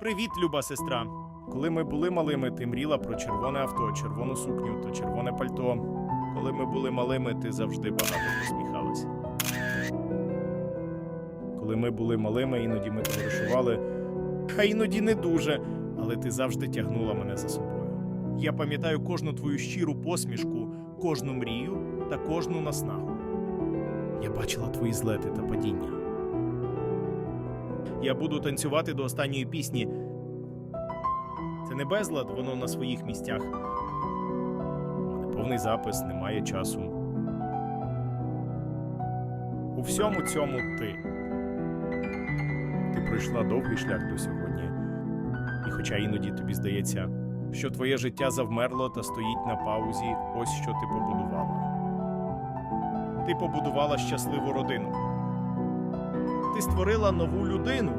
Привіт, люба сестра. Коли ми були малими, ти мріла про червоне авто, червону сукню та червоне пальто. Коли ми були малими, ти завжди багато посміхалась. Коли ми були малими, іноді ми товаришували, а іноді не дуже, але ти завжди тягнула мене за собою. Я пам'ятаю кожну твою щиру посмішку, кожну мрію та кожну наснагу. Я бачила твої злети та падіння. Я буду танцювати до останньої пісні. Це не безлад, воно на своїх місцях. Неповний запис, немає часу. У всьому цьому ти. Ти пройшла довгий шлях до сьогодні. І хоча іноді тобі здається, що твоє життя завмерло та стоїть на паузі, ось що ти побудувала. Ти побудувала щасливу родину. Ти створила нову людину.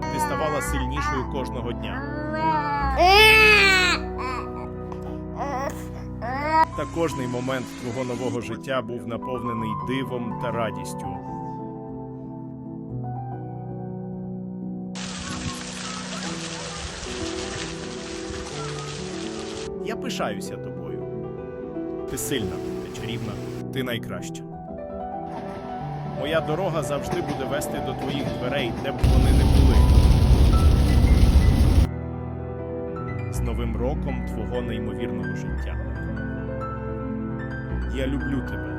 Ти ставала сильнішою кожного дня. Та кожний момент твого нового життя був наповнений дивом та радістю. Я пишаюся тобою. Ти сильна, ти чарівна, ти найкраща. Моя дорога завжди буде вести до твоїх дверей, де б вони не були. З новим роком твого неймовірного життя. Я люблю тебе.